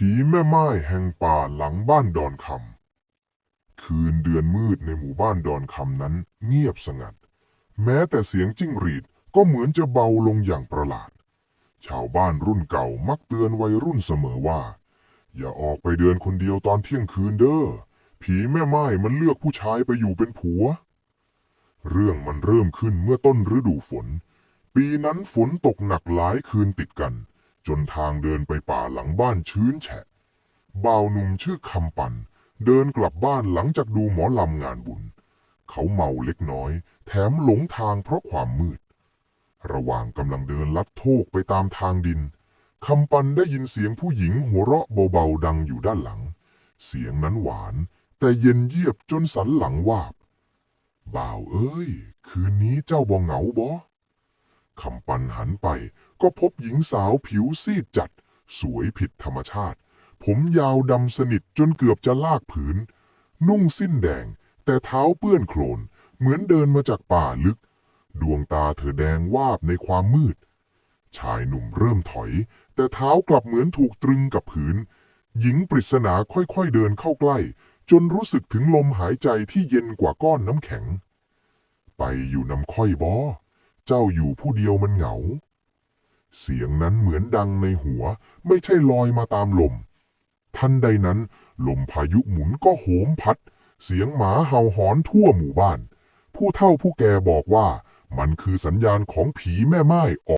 ผีแม่ไม้แห่งป่าหลังบ้านดอนคำ คืนเดือนมืดในหมู่บ้านดอนคำนั้นเงียบสงัด แม้แต่เสียงจิ้งหรีดก็เหมือนจะเบาลงอย่างประหลาด ชาวบ้านรุ่นเก่ามักเตือนวัยรุ่นเสมอว่า อย่าออกไปเดินคนเดียวตอนเที่ยงคืนเด้อ ผีแม่ไม้มันเลือกผู้ชายไปอยู่เป็นผัว เรื่องมันเริ่มขึ้นเมื่อต้นฤดูฝน ปีนั้นฝนตกหนักหลายคืนติดกัน จนทางเดินไปป่าหลังบ้านชื้นแฉะบ่าวหนุ่มชื่อคำปัน เดินกลับบ้านหลังจากดูหมอลำงานบุญ เขาเมาเล็กน้อย แถมหลงทางเพราะความมืด ระหว่างกำลังเดินลัดโทกไปตามทางดินคำปันได้ยินเสียงผู้หญิงหัวเราะเบาๆดังอยู่ด้านหลัง เสียงนั้นหวาน แต่เย็นเยียบจนสันหลังวาบ บ่าวเอ้ย คืนนี้เจ้าบ่เหงาบ่ คำปันหันไป ก็พบหญิงสาวผิวซีดจัด สวยผิดธรรมชาติ ผมยาวดำสนิทจนเกือบจะลากผืน นุ่งสิ้นแดง แต่เท้าเปื้อนโคลน เหมือนเดินมาจากป่าลึก ดวงตาเธอแดงวาบในความมืด ชายหนุ่มเริ่มถอย แต่เท้ากลับเหมือนถูกตรึงกับผืน หญิงปริศนาค่อยๆเดินเข้าใกล้ จนรู้สึกถึงลมหายใจที่เย็นกว่าก้อนน้ำแข็ง ไปอยู่น้ำค่อยบอ เจ้าอยู่ผู้เดียวมันเหงา เสียงนั้นเหมือนดังในหัว ไม่ใช่ลอยมาตามลม ทันใดนั้น ลมพายุหมุนก็โหมพัด เสียงหมาเห่าหอนทั่วหมู่บ้าน ผู้เฒ่าผู้แก่บอกว่ามันคือสัญญาณของผีแม่ไม้ออก